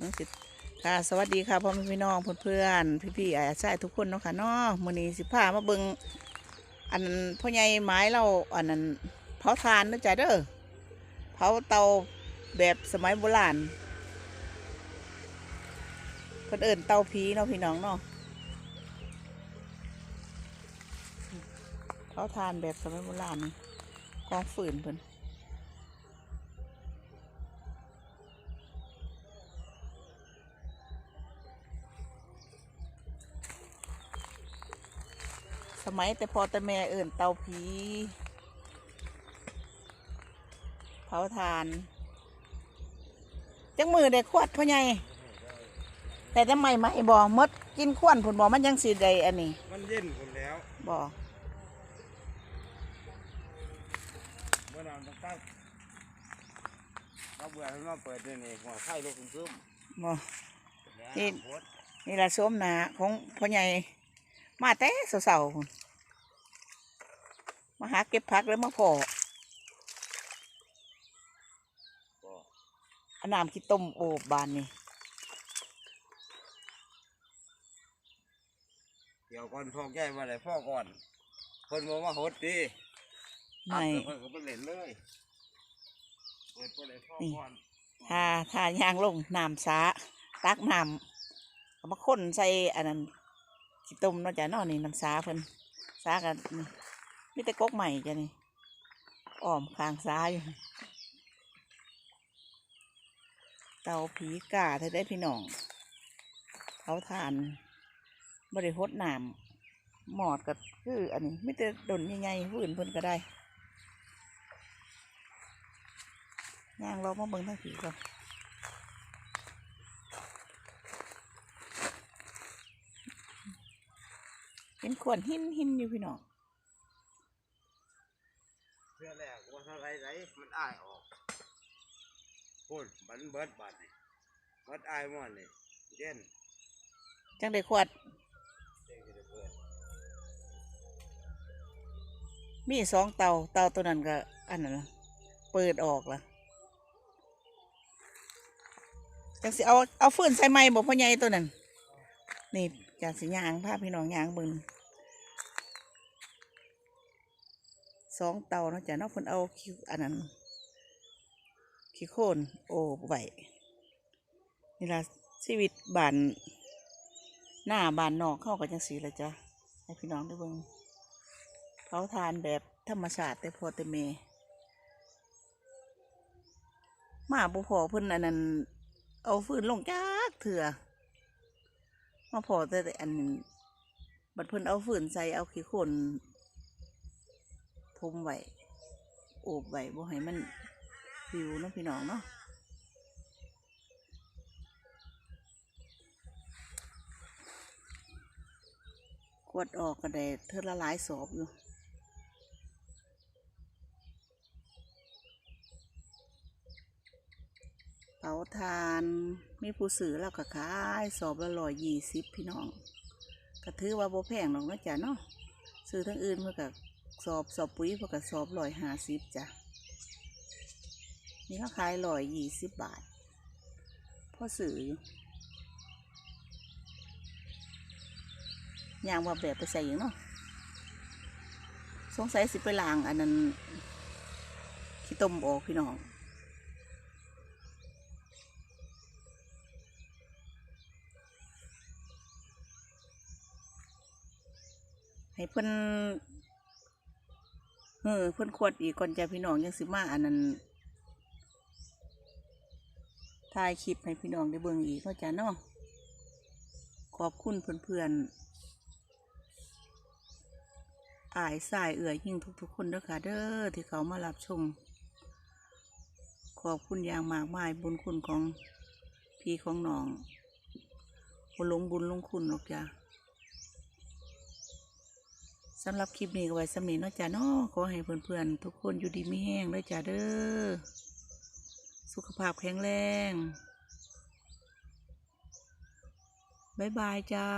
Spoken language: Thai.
น้อสิค่ะ สวัสดีค่ะพ่อแม่พี่น้องเพื่อนๆพี่ๆอาชายทุกคนเนาะค่ะเนาะมื้อนี้สิพามาเบิ่งอันนั้นพ่อใหญ่ไม้เราอันนั้นเผาทานนะจ๊ะเด้อเผาเตาแบบสมัยโบราณเพิ่นเอิ้นเตาผีเนาะพี่น้องเนาะเผาทานแบบสมัยโบราณกองฟืนเพิ่น สมัยแต่พอแต่แม่เอิ่นเตาผีเผาทาน จังมือได้ขวดพ่อใหญ่แต่ทำไมไม่บ่มดกินขวนผุนบ่มันยังสีใดอันนี้ มันเย็นหมดแล้วบ่เมื่อนานตั้งตั้งเราเบื่อให้มาเปิดเนี่ยนี่หัวไข่ลูกคุณซุ้มบ่แล้วนี่โพสต์นี่ละส้มหนาของพ่อใหญ่ มาแต่เสาๆพุ่นมาหาเก็บผักแล้วมาพอก็เอาน้ำขี้ต้มโอบบานนี่เกี่ยวก่อนพ่อแก้มาเลยพ่อก่อน คนบอกว่าโหดดีไม่เพิ่นก็ไปเล่นเลยเปิดไปเลยพ่อนี่ก่อนถ้าถ้ายางลงน้ำสาตักน้ำเอามาข้นใส่อันนั้น ขี้ต้มเนาะจ้ะเนาะนี่น้ำสาเพิ่นสากันนี่แต่กกใหม่จ้ะนี่อ้อมคางสาอยู่เตาผีกาเธอได้พี่น้องเขาทานบริหดน้ำหมอดกับคืออันนี้ไม่แต่ดนใหญ่ๆพื้นเพิ่นก็ได้ย่างเรามาเบิ่งทั้งผีก่อน เห็นขวนหินหินอยู่พี่น้องเพื่อแรกว่าเท่าไรไรมันอ้ายออกพูดบันเบิดบัดนี่เบิดอ้ายหมดนี่เย็นจังได้ขวดเจ๊งจะได้เปิดมีสองเตาเตาตัวนั้นก็ อันนั้นล่ะเปิดออกละจังสิเอาเอาฟืนใส่ไม้บอกพ่อใหญ่ตัวนั้นนี่จากสิยางภาพพี่น้องยางเบึง สองเตาเนาะจ้ะเนาะเพิ่นเอาคิวอันนั้นขี้โคนโอ้ไหวนี่ละชีวิตบานหน้าบานนอกเข้ากับจังสีละจ้ะให้พี่น้องได้เบิ่งเขาทานแบบธรรมชาติแต่พอแต่เมมาบุพอเพิ่นอันนั้นเอาฟืนลงจากเถื่อมาพอแต่แต่อันบัดเพิ่นเอาฟืนใส่เอาขี้โคน ทุมไว้โอบไว้บ่ให้มันปิวเนาะพี่น้องเนาะขวดออกก็ได้เธอละลายสอบอยู่เตาทานมีผู้ซื้อแล้วก็ขายสอบละร้อยยี่สิบพี่น้องก็ถือว่าโบแพงหรอกนะจ้ะเนาะซื้อทั้งอื่นเพื่อกับ สอบสอบปุ๋ยพื่อกับสอบร้อยห้าสิบจ้ะนี่เขาขายร้อยยี่สิบบาทพ่อซื้ออยู่ย่างว่าแบบไปใส่อย่างเนาะสงสัยสิไปล้างอันนั้นขี้ต้มออกพี่น้องให้เพิ่น เออเพิ่นขวดอีกก่อนจะพี่น้องยังสิมาอันนั้นถ่ายคลิปให้พี่น้องได้เบิ่งอีกเนาะจ้ะเนาะขอบคุณเพื่อนๆอายสายเอื่อยยิ่งทุกๆคนด้อค่ะเด้อที่เขามารับชม ขอบคุณอย่างมากมายบุญคุณของพี่ของน้องบุญลงบุญลงคุณหรอกจ้ะ สำหรับคลิปนี้ก็ไว้สำนีเนาะจ้าเนาะขอให้เพื่อนๆทุกคนอยู่ดีไม่แห้งด้วยจ้าเด้อ สุขภาพแข็งแรง บ๊ายบายจ้า